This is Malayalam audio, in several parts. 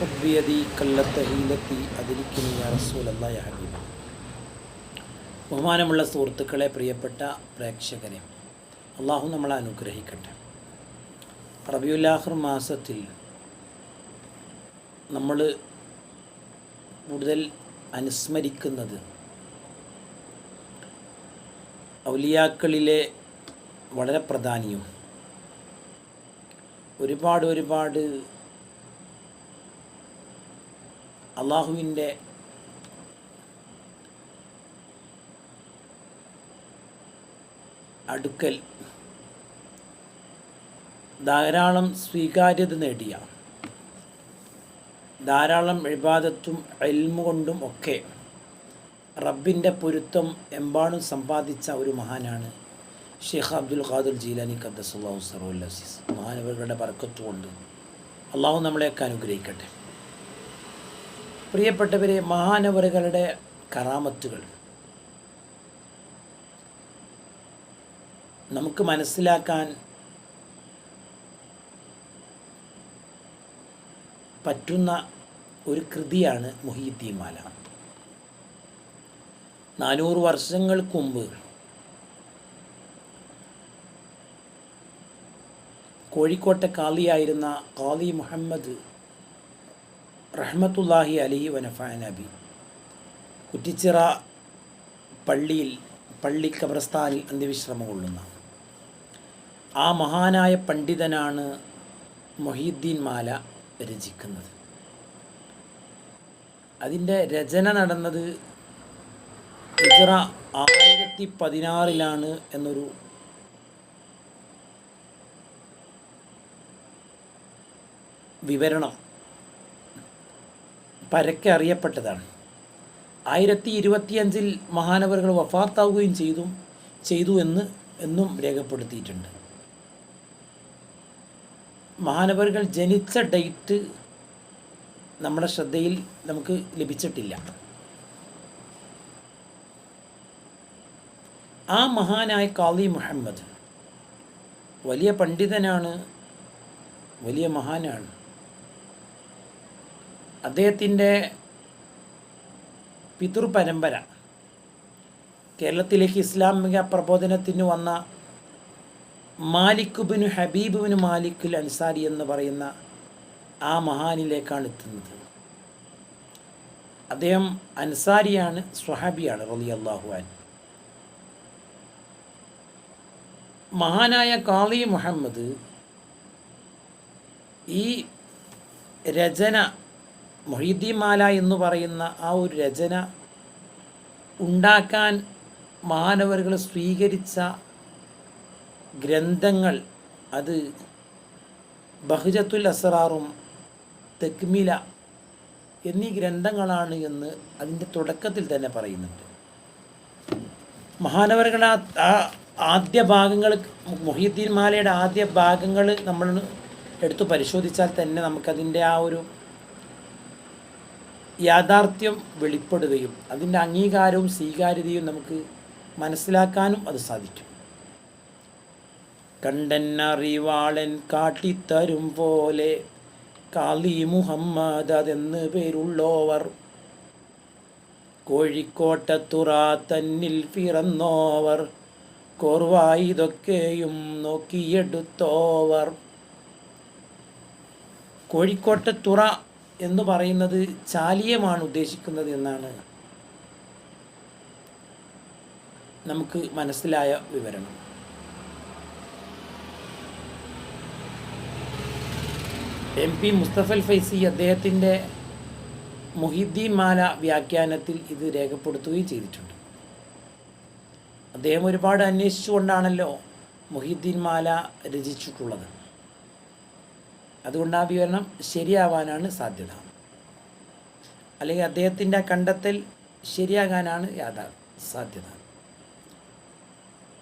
യാ ബഹുമാനമുള്ള സുഹൃത്തുക്കളെ പ്രിയപ്പെട്ട പ്രേക്ഷകരെ അള്ളാഹു നമ്മളെ അനുഗ്രഹിക്കട്ടെ. റബിയുല്ലാഹർ മാസത്തിൽ നമ്മൾ കൂടുതൽ അനുസ്മരിക്കുന്നത് ഔലിയാക്കളിലെ വളരെ പ്രധാനിയും ഒരുപാട് ഒരുപാട് അള്ളാഹുവിന്റെ അടുക്കൽ ധാരാളം സ്വീകാര്യത നേടിയ ധാരാളം ഇബാദത്തും എൽമു കൊണ്ടും ഒക്കെ റബ്ബിന്റെ പൊരുത്തം എമ്പാടും സമ്പാദിച്ച ഒരു മഹാനാണ് ഷെയ്ഖ് അബ്ദുൽ ഖാദുൽ ജീലാനി ഖദ്ദസുല്ലാഹു സറുൽ അസീസ് മഹാനവരുടെ പറക്കത്തുകൊണ്ട് അള്ളാഹു നമ്മളെയൊക്കെ അനുഗ്രഹിക്കട്ടെ. പ്രിയപ്പെട്ടവരെ മഹാനവറുകളുടെ കറാമത്തുകൾ. നമുക്ക് മനസ്സിലാക്കാൻ പറ്റുന്ന ഒരു കൃതിയാണ് മുഹീദ്ദീൻ മാല നാനൂറ് വർഷങ്ങൾക്ക് മുമ്പ് കോഴിക്കോട്ടെ കാളിയായിരുന്ന കാളി മുഹമ്മദ് റഹ്മത്തുല്ലാഹി അലി വനഫാനബി കുറ്റിച്ചിറ പള്ളിയിൽ പള്ളി കബ്രസ്ഥാനിൽ അന്ത്യവിശ്രമം കൊള്ളുന്ന ആ മഹാനായ പണ്ഡിതനാണ് മൊഹീദ്ദീൻ മാല രചിക്കുന്നത്. അതിന്റെ രചന നടന്നത് ഇസ്ര ആയിരത്തി പതിനാറിലാണ് എന്നൊരു വിവരണം പരക്കെ അറിയപ്പെട്ടതാണ്. ആയിരത്തി ഇരുപത്തിയഞ്ചിൽ മഹാനവറുകൾ വഫാത്താവുകയും ചെയ്തു ചെയ്തു എന്ന് എന്നും രേഖപ്പെടുത്തിയിട്ടുണ്ട്. മഹാനവറുകൾ ജനിച്ച ഡേറ്റ് നമ്മുടെ ശ്രദ്ധയിൽ നമുക്ക് ലഭിച്ചിട്ടില്ല. ആ മഹാനായ കാളി മുഹമ്മദ് വലിയ പണ്ഡിതനാണ് വലിയ മഹാനാണ്. അദ്ദേഹത്തിന്റെ പിതൃപരമ്പര കേരളത്തിലേക്ക് ഇസ്ലാമിക പ്രബോധനത്തിന് വന്ന മാലിക്കുബിനു ഹബീബുബിന് മാലിക്കുൽ അൻസാരി എന്ന് പറയുന്ന ആ മഹാനിലേക്കാണ് എത്തുന്നത്. അദ്ദേഹം അൻസാരിയാണ് സ്വഹാബിയാണ് റലി അള്ളാഹുവാൻ മഹാനായ കാളി മുഹമ്മദ് ഈ രചന മൊഹീദ്ദിമാല എന്ന് പറയുന്ന ആ ഒരു രചന ഉണ്ടാക്കാൻ മാനവരുകൾ സ്വീകരിച്ച ഗ്രന്ഥങ്ങൾ അത് ബഹുജത്തുൽ അസറാറും തെക്മില എന്നീ ഗ്രന്ഥങ്ങളാണ് എന്ന് അതിന്റെ തുടക്കത്തിൽ തന്നെ പറയുന്നുണ്ട്. മഹാനവരുകൾ ആ ആദ്യ ഭാഗങ്ങൾ മൊഹീദ്ദീൻ മാലയുടെ ആദ്യ ഭാഗങ്ങൾ നമ്മൾ എടുത്തു പരിശോധിച്ചാൽ തന്നെ നമുക്കതിന്റെ ആ ഒരു യാഥാർത്ഥ്യം വെളിപ്പെടുകയും അതിന്റെ അംഗീകാരവും സ്വീകാര്യതയും നമുക്ക് മനസ്സിലാക്കാനും അത് സാധിക്കും. കണ്ടന്നറിവാളൻ കാട്ടിത്തരും പോലെ കാളി മുഹമ്മദ് അതെന്ന് പേരുള്ളോവർ. കോഴിക്കോട്ടത്തുറ തന്നിൽ പിറന്നോവർ. കോർവായിതൊക്കെയും നോക്കിയെടുത്തോവർ. കോഴിക്കോട്ടത്തുറ എന്ന് പറയുന്നത് ചാലിയമാണ് ഉദ്ദേശിക്കുന്നത് എന്നാണ് നമുക്ക് മനസ്സിലായ വിവരണം. എം പി മുസ്തഫൽ ഫൈസി അദ്ദേഹത്തിന്റെ മുഹിദ്ദീൻ മാല വ്യാഖ്യാനത്തിൽ ഇത് രേഖപ്പെടുത്തുകയും ചെയ്തിട്ടുണ്ട്. അദ്ദേഹം ഒരുപാട് അന്വേഷിച്ചുകൊണ്ടാണല്ലോ മുഹിദ്ദീൻ മാല രചിച്ചിട്ടുള്ളത്. അതുകൊണ്ട് ആ വിവരണം ശരിയാവാനാണ് സാധ്യത. അല്ലെങ്കിൽ അദ്ദേഹത്തിന്റെ കണ്ടെത്തൽ ശരിയാകാനാണ് യാഥാ സാധ്യത.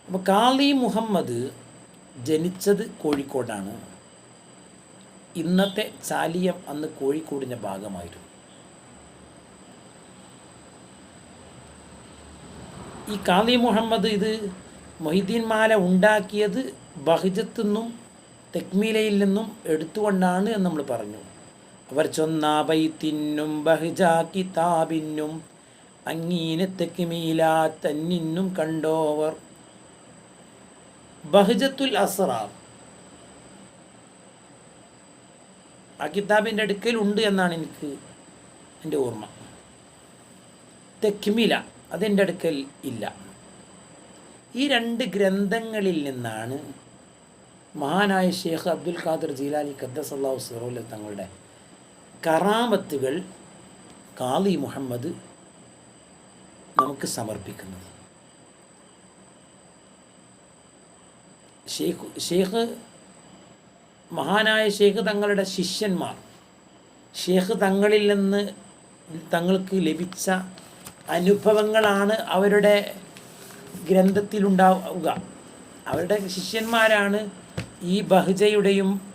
അപ്പോൾ കാളി മുഹമ്മദ് ജനിച്ചത് കോഴിക്കോടാണ്. ഇന്നത്തെ ചാലിയം അന്ന് കോഴിക്കോടിന്റെ ഭാഗമായിരുന്നു. ഈ കാളി മുഹമ്മദ് ഇത് മൊഹിദ്ദീൻ മാല ഉണ്ടാക്കിയത് ബഹിജത്തു നിന്നും തെക്മീലയിൽ നിന്നും എടുത്തുകൊണ്ടാണ് എന്ന് നമ്മൾ പറഞ്ഞു. അവർ ചൊന്നാബൈത്തിനും ബഹ്ജാ കിതാബിനും അങ്ങീന തെക്മീല തന്നിന്നും കണ്ടോവർ. ബഹ്ജത്തുൽ അസ്റാർ ആ കിതാബിന്റെ അടുക്കൽ ഉണ്ട് എന്നാണ് എനിക്ക് എന്റെ ഓർമ്മ. തെക്മില അതെന്റെ അടുക്കൽ ഇല്ല. ഈ രണ്ട് ഗ്രന്ഥങ്ങളിൽ നിന്നാണ് മഹാനായ ഷെയ്ഖ് അബ്ദുൽ ഖാദർ ജീലാലി ഖദ്ദസല്ലാഹു സിറോല തങ്ങളുടെ കറാമത്തുകൾ കാളി മുഹമ്മദ് നമുക്ക് സമർപ്പിക്കുന്നത്. ഷെയ്ഖ് ഷെയ്ഖ് മഹാനായ ഷെയ്ഖ് തങ്ങളുടെ ശിഷ്യന്മാർ ഷെയ്ഖ് തങ്ങളിൽ നിന്ന് തങ്ങൾക്ക് ലഭിച്ച അനുഭവങ്ങളാണ് അവരുടെ ഗ്രന്ഥത്തിലുണ്ടാവുക. അവരുടെ ശിഷ്യന്മാരാണ് ഈ ബഹ്ജയുടെയും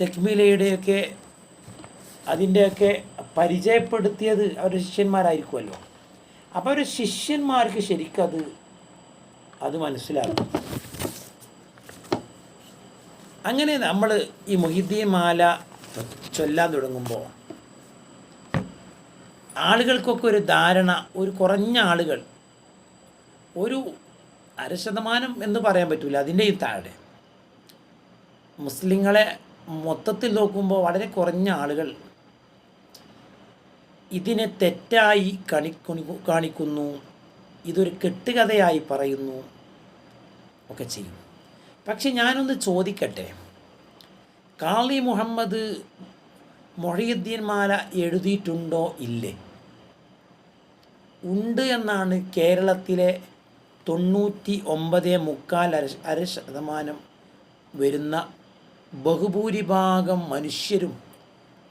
തെക്മിലയുടെയൊക്കെ അതിന്റെയൊക്കെ പരിചയപ്പെടുത്തിയത് അവരുടെ ശിഷ്യന്മാരായിരിക്കുമല്ലോ. അപ്പോൾ ഒരു ശിഷ്യന്മാർക്ക് ശരിക്കത് അത് മനസ്സിലാകും. അങ്ങനെ നമ്മൾ ഈ മൊഹിദ്ദീൻ മാല ചൊല്ലാൻ തുടങ്ങുമ്പോൾ ആളുകൾക്കൊക്കെ ഒരു ധാരണ ഒരു കുറഞ്ഞ ആളുകൾ ഒരു അര ശതമാനം എന്ന് പറയാൻ പറ്റില്ല അതിന്റെയും താഴെ. മുസ്ലിങ്ങളെ മൊത്തത്തിൽ നോക്കുമ്പോൾ വളരെ കുറഞ്ഞ ആളുകൾ. ഇതിനെ തെറ്റായി കാണിക്കുന്നു. ഇതൊരു കെട്ടുകഥയായി പറയുന്നു. ഒക്കെ ചെയ്യും. പക്ഷെ ഞാനൊന്ന് ചോദിക്കട്ടെ? കാളി മുഹമ്മദ് മൊഴിയുദ്ദീൻമാല മാല എഴുതിയിട്ടുണ്ടോ? ഇല്ലേ? ഉണ്ട് എന്നാണ് കേരളത്തിലെ തൊണ്ണൂറ്റി ഒമ്പത് മുക്കാൽ അര അര ശതമാനം വരുന്ന ബഹുഭൂരിഭാഗം മനുഷ്യരും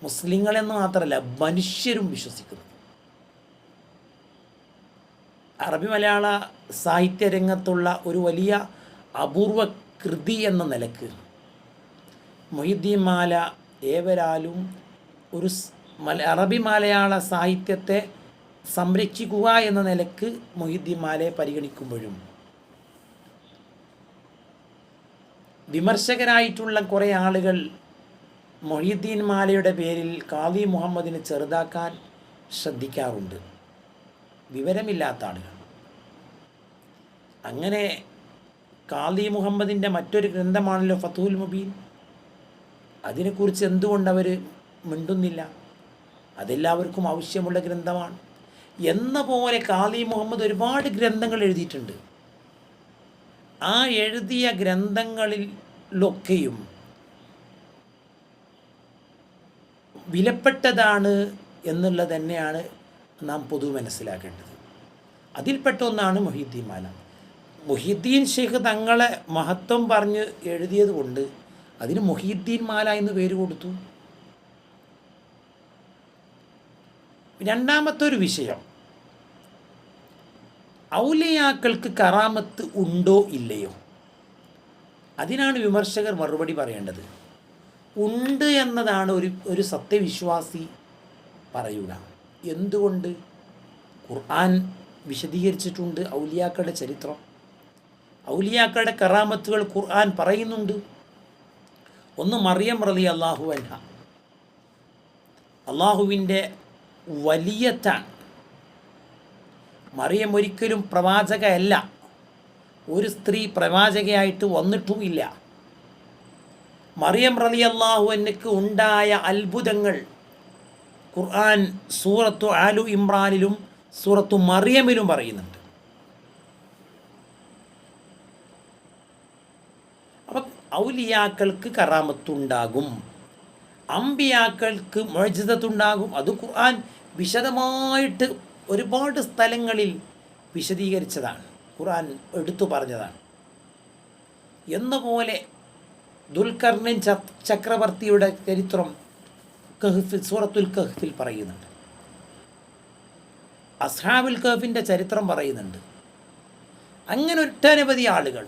മുസ്ലിങ്ങളെന്ന് മാത്രമല്ല മനുഷ്യരും വിശ്വസിക്കുന്നു. അറബി മലയാള സാഹിത്യ രംഗത്തുള്ള ഒരു വലിയ അപൂർവ കൃതി എന്ന നിലയ്ക്ക് മൊഹിദ്ദീൻ മാല ഏവരാലും ഒരു അറബി മലയാള സാഹിത്യത്തെ സംരക്ഷിക്കുക എന്ന നിലയ്ക്ക് മൊഹിദ്ദീൻ മാലയെ പരിഗണിക്കുമ്പോഴും വിമർശകരായിട്ടുള്ള കുറേ ആളുകൾ മൊഹീദ്ദീൻ മാലയുടെ പേരിൽ കാവി മുഹമ്മദിനെ ചെറുതാക്കാൻ ശ്രദ്ധിക്കാറുണ്ട്. വിവരമില്ലാത്ത ആളുകൾ. അങ്ങനെ കാളി മുഹമ്മദിന്റെ മറ്റൊരു ഗ്രന്ഥമാണല്ലോ ഫത്തുൽ മുബീൻ. അതിനെക്കുറിച്ച് എന്തുകൊണ്ട് അവർ മിണ്ടുന്നില്ല? അതെല്ലാവർക്കും ആവശ്യമുള്ള ഗ്രന്ഥമാണ്. എന്ന പോലെ കാലി മുഹമ്മദ് ഒരുപാട് ഗ്രന്ഥങ്ങൾ എഴുതിയിട്ടുണ്ട്. ആ എഴുതിയ ഗ്രന്ഥങ്ങളിലൊക്കെയും വിലപ്പെട്ടതാണ് എന്നുള്ളത് തന്നെയാണ് നാം പൊതു മനസ്സിലാക്കേണ്ടത്. അതിൽപ്പെട്ട ഒന്നാണ് മൊഹീദ്ദീൻ മാല മൊഹീദ്ദീൻ ഷെയ്ഖ് തങ്ങളെ മഹത്വം പറഞ്ഞ് എഴുതിയത് കൊണ്ട് അതിന് മൊഹീദ്ദീൻ മാല എന്ന് പേര് കൊടുത്തു. രണ്ടാമത്തെ ഒരു വിഷയം. ഔലിയാക്കൾക്ക് കറാമത്ത് ഉണ്ടോ ഇല്ലയോ? അതിനാണ് വിമർശകർ മറുപടി പറയേണ്ടത്. ഉണ്ട് എന്നതാണ് ഒരു ഒരു സത്യവിശ്വാസി പറയുക. എന്തുകൊണ്ട്? ഖുർആൻ വിശദീകരിച്ചിട്ടുണ്ട് ഔലിയാക്കളുടെ ചരിത്രം. ഔലിയാക്കളുടെ കറാമത്തുകൾ ഖുർആൻ പറയുന്നുണ്ട്. ഒന്ന് മറിയം റലി അള്ളാഹു അൻഹ അള്ളാഹുവിന്റെ വലിയത്താണ് മറിയം ഒരിക്കലും പ്രവാചകയല്ല. ഒരു സ്ത്രീ പ്രവാചകയായിട്ട് വന്നിട്ടുമില്ല. മറിയം റലി അള്ളാഹുവിനക്ക് ഉണ്ടായ അത്ഭുതങ്ങൾ ഖുർആൻ സൂറത്തു ആലു ഇമ്രാനിലും സൂറത്തു മറിയമിലും പറയുന്നുണ്ട്. അപ്പം ഔലിയാക്കൾക്ക് കറാമത്തുണ്ടാകും. അമ്പിയാക്കൾക്ക് മൊഴിതത്തുണ്ടാകും അത് ഖുർആൻ വിശദമായിട്ട് ഒരുപാട് സ്ഥലങ്ങളിൽ വിശദീകരിച്ചതാണ്. ഖുർആൻ എടുത്തു പറഞ്ഞതാണ്. എന്നപോലെ ദുൽഖർണൻ ചക്രവർത്തിയുടെ ചരിത്രം കഹ്ഫിൽ സൂറത്തുൽ കഹ്ഫിൽ പറയുന്നുണ്ട്. അസ്ഹാബുൽ കഹഫിന്റെ ചരിത്രം പറയുന്നുണ്ട്. അങ്ങനെ ഒട്ടനവധി ആളുകൾ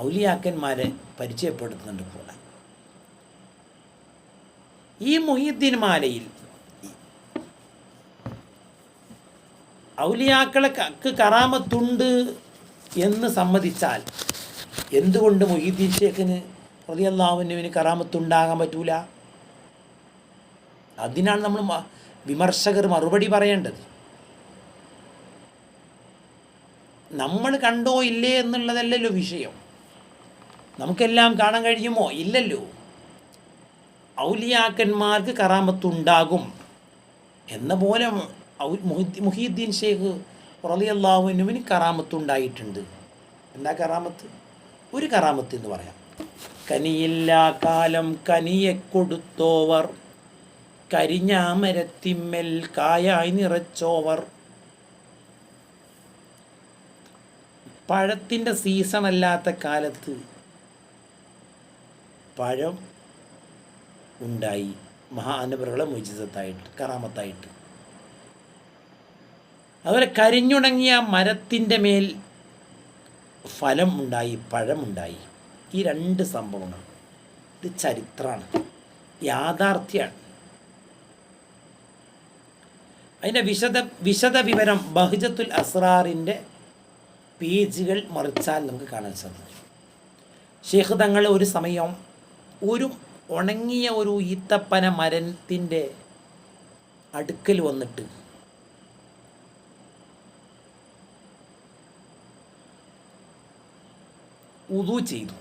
ഔലിയാക്കന്മാരെ പരിചയപ്പെടുത്തുന്നുണ്ട് ഖുർആൻ. ഈ മൊഹീദ്ദീൻ മാലയിൽ ഔലിയാക്കളെ ക- കറാമത്തുണ്ട് എന്ന് സമ്മതിച്ചാൽ എന്തുകൊണ്ട് മൊഹീദ്ദീൻ ഷേഖിന് റതിയല്ലാവുന്നവിന് കറാമത്തുണ്ടാകാൻ പറ്റൂല? അതിനാണ് നമ്മൾ വിമർശകർ മറുപടി പറയേണ്ടത്. നമ്മൾ കണ്ടോ ഇല്ലേ എന്നുള്ളതല്ലല്ലോ വിഷയം. നമുക്കെല്ലാം കാണാൻ കഴിയുമോ? ഇല്ലല്ലോ. ഔലിയാക്കന്മാർക്ക് കറാമത്തുണ്ടാകും എന്ന പോലെ മുഹീദ്ദീൻ ഷെയ്ഖ് റളിയല്ലാഹുവിനുവിന് കറാമത്തുണ്ടായിട്ടുണ്ട്. എന്താ കറാമത്ത്? ഒരു കറാമത്ത് എന്ന് പറയാം. കനിയില്ലാ കാലം കനിയെ കൊടുത്തോവർ കരിഞ്ഞാമരത്തിമ്മൽ കായായി നിറച്ചോവർ. പഴത്തിന്റെ സീസൺ അല്ലാത്ത കാലത്ത് പഴം ഉണ്ടായി. മഹാനുഭവങ്ങളെ മുജിതത്തായിട്ട് കറാമത്തായിട്ട്. അതുപോലെ കരിഞ്ഞുണങ്ങിയ മരത്തിന്റെ മേൽ ഫലം ഉണ്ടായി പഴമുണ്ടായി ഈ രണ്ട് സംഭവങ്ങൾ. ഇത് ചരിത്രമാണ് യാഥാർത്ഥ്യമാണ്. അതിന്റെ വിശദ വിശദ വിവരം ബഹ്ജത്തുൽ അസ്രാറിന്റെ പേജുകൾ മറിച്ചാൽ നമുക്ക് കാണാൻ സാധിക്കും. ഷെയ്ഖ് തങ്ങൾ ഒരു സമയം ഒരു ഉണങ്ങിയ ഒരു ഈത്തപ്പന മരത്തിന്റെ അടുക്കൽ വന്നിട്ട് ഉതു ചെയ്തു.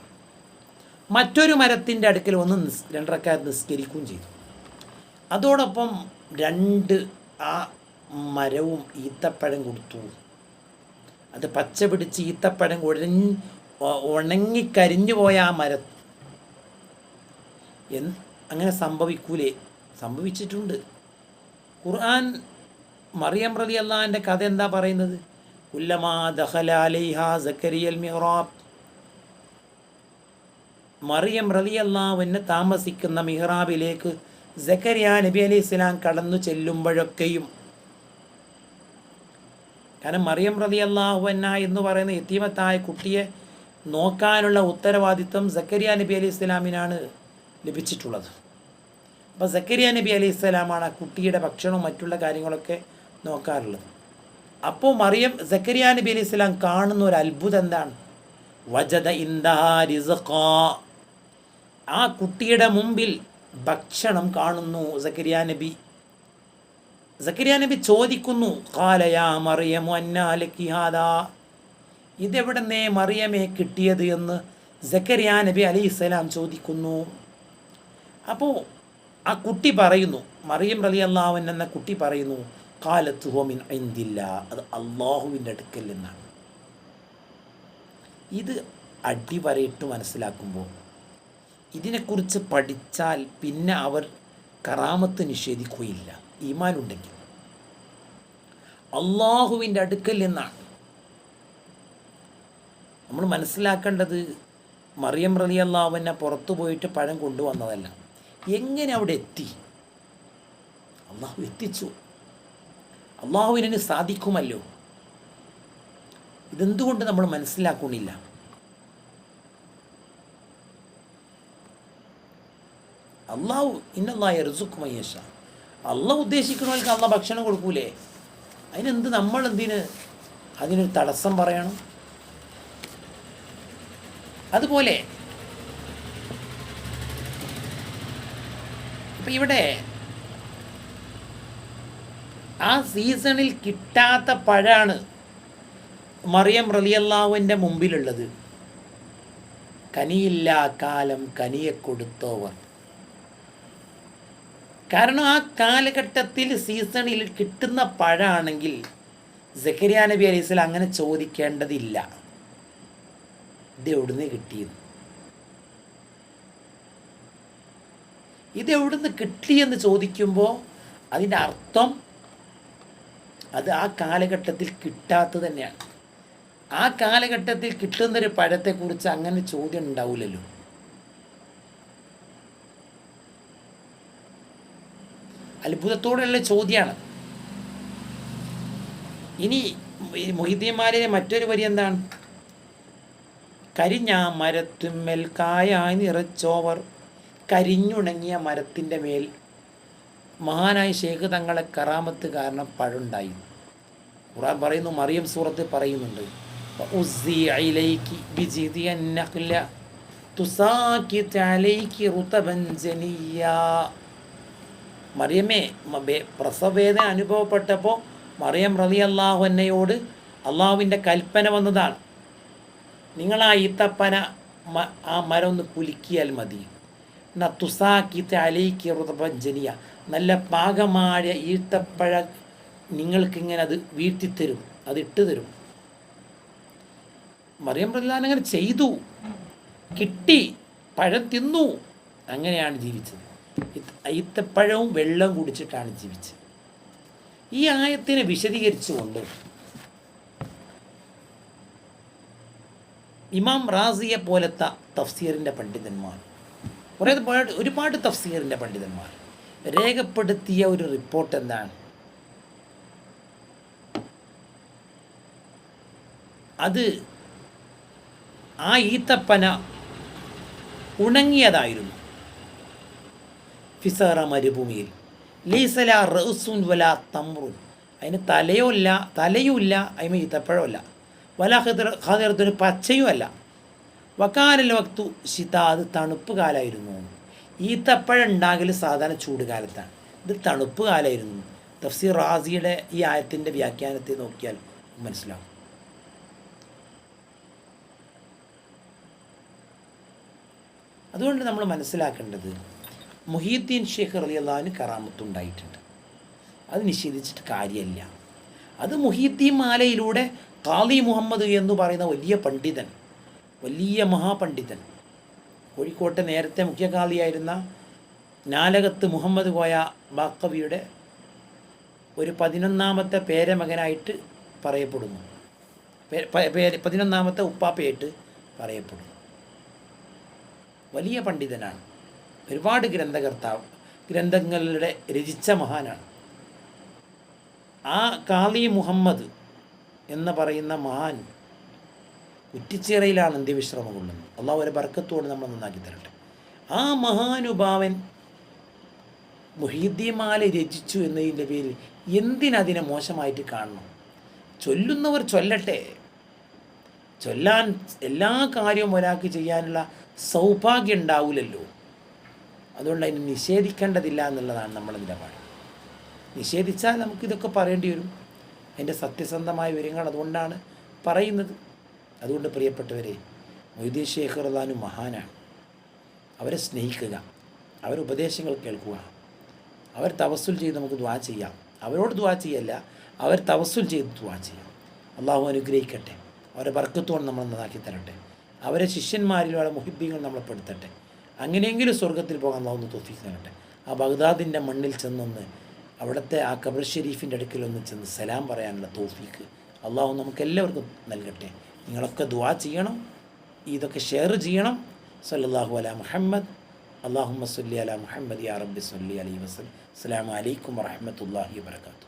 മറ്റൊരു മരത്തിന്റെ അടുക്കൽ ഒന്ന് നിസ് രണ്ടരക്കാർ നിസ്കരിക്കുകയും ചെയ്തു. അതോടൊപ്പം രണ്ട് ആ മരവും ഈത്തപ്പഴം കൊടുത്തു. അത് പച്ച പിടിച്ച് ഈത്തപ്പഴം കുഴഞ്ഞ് ഉണങ്ങി കരിഞ്ഞു പോയ ആ മര. എന്ന് അങ്ങനെ സംഭവിക്കൂലേ? സംഭവിച്ചിട്ടുണ്ട്. ഖുർആൻ മറിയം റലി അള്ളാഹിന്റെ കഥ എന്താ പറയുന്നത്? ഉല്ലമാ ദഹലാലിഹ സക്കരിയൽ മിഹ്റാബ്. മറിയം റലി അള്ളാഹുവിനെ താമസിക്കുന്ന മിഹ്റാബിലേക്ക് സക്കരിയ നബി അലി ഇസ്ലാം കടന്നു ചെല്ലുമ്പോഴൊക്കെയും കാരണം മറിയം റലി അള്ളാഹുവന്ന എന്ന് പറയുന്ന എത്തീമത്തായ കുട്ടിയെ നോക്കാനുള്ള ഉത്തരവാദിത്വം സക്കരിയ നബി അലി ഇസ്ലാമിനാണ് ലഭിച്ചിട്ടുള്ളത്. അപ്പോൾ സക്കരിയ നബി അലി ഇസ്ലാമാണ് ആ കുട്ടിയുടെ ഭക്ഷണവും മറ്റുള്ള കാര്യങ്ങളൊക്കെ നോക്കാറുള്ളത്. അപ്പോൾ മറിയം സക്കരിയ നബി അലി ഇസ്ലാം കാണുന്ന ഒരു അത്ഭുതം എന്താണ്? വജദ റിസ്ഖാ. ആ കുട്ടിയുടെ മുമ്പിൽ ഭക്ഷണം കാണുന്നു സക്കരിയ നബി. സക്കരിയ നബി ചോദിക്കുന്നു കാലയാ മറിയമു അന്നാലക്കിഹാദാ ഇതെവിടുന്നേ മറിയമേ കിട്ടിയത്? എന്ന് സക്കരിയ നബി അലി ഇസ്ലാം ചോദിക്കുന്നു. അപ്പോൾ ആ കുട്ടി പറയുന്നു മറിയം റലി അള്ളാഹുൻ എന്ന കുട്ടി പറയുന്നു കാലത്ത് ഹോമിൻ എന്തില്ല അത് അള്ളാഹുവിന്റെ അടുക്കൽ നിന്നാണ്. ഇത് അടിവരയിട്ട് മനസ്സിലാക്കുമ്പോൾ ഇതിനെക്കുറിച്ച് പഠിച്ചാൽ പിന്നെ അവർ കറാമത്ത് നിഷേധിക്കുകയില്ല. ഈമാൻ ഉണ്ടെങ്കിൽ അള്ളാഹുവിന്റെ അടുക്കൽ നിന്നാണ്. നമ്മൾ മനസ്സിലാക്കേണ്ടത് മറിയം റലി അള്ളാഹുവിനെ പുറത്തു പോയിട്ട് പഴം കൊണ്ടുവന്നതല്ല. എങ്ങനെ അവിടെ എത്തി? അള്ളാഹു എത്തിച്ചു. അള്ളാഹുവിനു സാധിക്കുമല്ലോ. ഇതെന്തുകൊണ്ട് നമ്മൾ മനസ്സിലാക്കുന്നില്ല? അള്ളാഹു ഇന്നല്ലായ ഋസുക്കുമയ്യഷ അള്ളാഹ് ഉദ്ദേശിക്കുന്നവർക്ക് അള്ളാഹ് ഭക്ഷണം കൊടുക്കൂലേ? അതിനെന്ത് നമ്മൾ എന്തിന് അതിനൊരു തടസ്സം പറയണം? അതുപോലെ ഇപ്പം ഇവിടെ ആ സീസണിൽ കിട്ടാത്ത പഴാണ് മറിയം റലിയല്ലാവിന്റെ മുമ്പിലുള്ളത്. കനിയില്ലാ കാലം കനിയെ കൊടുത്തോവർ. കാരണം ആ കാലഘട്ടത്തിൽ സീസണിൽ കിട്ടുന്ന പഴമാണെങ്കിൽ സക്കരിയ നബി അലൈഹി അങ്ങനെ ചോദിക്കേണ്ടതില്ല. ഇത് എവിടുന്ന് കിട്ടിയത് ഇത് എവിടുന്ന് കിട്ടിയെന്ന് ചോദിക്കുമ്പോൾ അതിന്റെ അർത്ഥം അത് ആ കാലഘട്ടത്തിൽ കിട്ടാത്തത് തന്നെയാണ്. ആ കാലഘട്ടത്തിൽ കിട്ടുന്നൊരു പഴത്തെക്കുറിച്ച് അങ്ങനെ ചോദ്യം ഉണ്ടാവില്ലല്ലോ. അത്ഭുതത്തോടുള്ള ചോദ്യമാണ് ഇനി മൊഹിദ്ദീന്മാരിലെ മറ്റൊരു വരി എന്താണ്? കരിഞ്ഞ മരത്തുമ്മേൽ കായായി നിറച്ചോവർ കരിഞ്ഞുണങ്ങിയ മരത്തിന്റെ മേൽ മഹാനായ ഷേഖ് തങ്ങളെ കറാമത്ത് കാരണം പഴുണ്ടായി. ഖുറാൻ പറയുന്നു മറിയം സൂറത്ത് പറയുന്നുണ്ട് തുസാക്കി തലയ്ക്ക് മറിയമ്മേ പ്രസവവേദന അനുഭവപ്പെട്ടപ്പോൾ മറിയം റലി അള്ളാഹു എന്നയോട് അള്ളാഹുവിന്റെ കൽപ്പന വന്നതാണ്. നിങ്ങൾ ആ ഈത്തപ്പന ആ മരം ഒന്ന് കുലുക്കിയാൽ മതി. എന്നാ തുസാക്കീത്ത തലയ്ക്ക് ഋതപഞ്ചനിയ നല്ല പാകമായ ഈത്തപ്പഴ നിങ്ങൾക്കിങ്ങനെ അത് വീഴ്ത്തിത്തരും അത് ഇട്ട് തരും. മറിയം പ്രധാൻ അങ്ങനെ ചെയ്തു. കിട്ടി പഴം തിന്നു. അങ്ങനെയാണ് ജീവിച്ചത്. ഈത്തപ്പഴവും വെള്ളം കുടിച്ചിട്ടാണ് ജീവിച്ചത്. ഈ ആയത്തിനെ വിശദീകരിച്ചുകൊണ്ട് ഇമാം റാസിയെ പോലത്തെ തഫ്സീറിന്റെ പണ്ഡിതന്മാർ കുറേ ഒരുപാട് തഫ്സീറിന്റെ പണ്ഡിതന്മാർ രേഖപ്പെടുത്തിയ ഒരു റിപ്പോർട്ട് എന്താണ്? അത് ആ ഈത്തപ്പന ഉണങ്ങിയതായിരുന്നു. ഫിസറ മരുഭൂമിയിൽ. ലീസല റസുൻ വല തമ്രുൻ അതിന് തലയോ ഇല്ല തലയും ഇല്ല അതിന് ഈത്തപ്പഴമില്ല വല ഹദർ ഹദർത്തിന് പച്ചയും അല്ല. വക്കാലൽ വക്തു ശിത അത് തണുപ്പ് കാലമായിരുന്നു ഈത്തപ്പഴം ഉണ്ടാകൽ സാധാരണ ചൂട് കാലത്താണ് ഇത് തണുപ്പ് കാലമായിരുന്നു തഫ്സീർ റാസിയുടെ ഈ ആയത്തിന്റെ വ്യാഖ്യാനത്തെ നോക്കിയാൽ മനസ്സിലാവും. അതുകൊണ്ട് നമ്മൾ മനസ്സിലാക്കേണ്ടത് മുഹീദ്ദീൻ ഷെയ്ഖ് റലിയല്ലാവിന് കറാമത്തുണ്ടായിട്ടുണ്ട്. അത് നിഷേധിച്ചിട്ട് കാര്യമില്ല. അത് മുഹീദ്ദീൻ മാലയിലൂടെ കാളി മുഹമ്മദ് എന്ന് പറയുന്ന വലിയ പണ്ഡിതൻ വലിയ മഹാപണ്ഡിതൻ കോഴിക്കോട്ടെ നേരത്തെ മുഖ്യ കാളിയായിരുന്ന നാലകത്ത് മുഹമ്മദ് കോയ ബാക്കവിയുടെ ഒരു പതിനൊന്നാമത്തെ പേരമകനായിട്ട് പറയപ്പെടുന്നു. പേര് പതിനൊന്നാമത്തെ ഉപ്പാപ്പയായിട്ട് പറയപ്പെടുന്നു. വലിയ പണ്ഡിതനാണ്. ഒരുപാട് ഗ്രന്ഥകർത്താവ് ഗ്രന്ഥങ്ങളുടെ രചിച്ച മഹാനാണ്. ആ കാളി മുഹമ്മദ് എന്ന് പറയുന്ന മഹാൻ കുറ്റിച്ചിറയിലാണ് അന്ത്യവിശ്രമം കൊള്ളുന്നത്. അള്ളാഹു ഒരു ബർക്കത്തോട് നമ്മൾ നന്നാക്കി തരട്ടെ. ആ മഹാനുഭാവൻ മുഹീദ്യമാല രചിച്ചു എന്നതിന്റെ പേരിൽ എന്തിനതിനെ മോശമായിട്ട് കാണണം? ചൊല്ലുന്നവർ ചൊല്ലട്ടെ. ചൊല്ലാൻ എല്ലാ കാര്യവും ഒരാൾക്ക് ചെയ്യാനുള്ള സൗഭാഗ്യം ഉണ്ടാവില്ലല്ലോ. അതുകൊണ്ട് അതിനെ നിഷേധിക്കേണ്ടതില്ല എന്നുള്ളതാണ് നമ്മുടെ നിലപാട്. നിഷേധിച്ചാൽ നമുക്കിതൊക്കെ പറയേണ്ടി വരും. അതിന്റെ സത്യസന്ധമായ വിവരങ്ങൾ അതുകൊണ്ടാണ് പറയുന്നത്. അതുകൊണ്ട് പ്രിയപ്പെട്ടവരെ മൊയ്തീൻ ഷേഖ് റദാനു മഹാനാണ്. അവരെ സ്നേഹിക്കുക. അവരുടെ ഉപദേശങ്ങൾ കേൾക്കുക. അവർ തവസ്സുൽ ചെയ്ത് നമുക്ക് ദ്വാ ചെയ്യാം. അവരോട് ദ്വാ ചെയ്യല്ല അവർ തവസ്സുൽ ചെയ്ത് ദ്വാ ചെയ്യാം. അള്ളാഹു അനുഗ്രഹിക്കട്ടെ. അവരെ ബർക്കത്തോട് നമ്മൾ നന്നാക്കി തരട്ടെ. അവരെ ശിഷ്യന്മാരിലുള്ള അവരെ നമ്മളെ പെടുത്തട്ടെ. അങ്ങനെയെങ്കിലും സ്വർഗത്തിൽ പോകാൻ അള്ളാഹു തോഫീക്ക് നൽകട്ടെ. ആ ബഗ്ദാദിന്റെ മണ്ണിൽ ചെന്നൊന്ന് അവിടുത്തെ ആ കബർ ഷെരീഫിന്റെ അടുക്കലൊന്ന് ചെന്ന് സലാം പറയാനുള്ള തോഫീക്ക് അള്ളാഹു നമുക്ക് എല്ലാവർക്കും നൽകട്ടെ. നിങ്ങളൊക്കെ ദുവാ ചെയ്യണം. ഇതൊക്കെ ഷെയർ ചെയ്യണം. സല്ലാഹു അല മുഹമ്മദ്. അള്ളാഹു മസ്ലി അല മുഹമ്മദ്. യാ റബ്ബി സല്ലി അലൈഹി വസല്ലം. അസ്സലാമു അലൈക്കും വറഹ്മത്തുള്ളാഹി വബറകാതുഹു.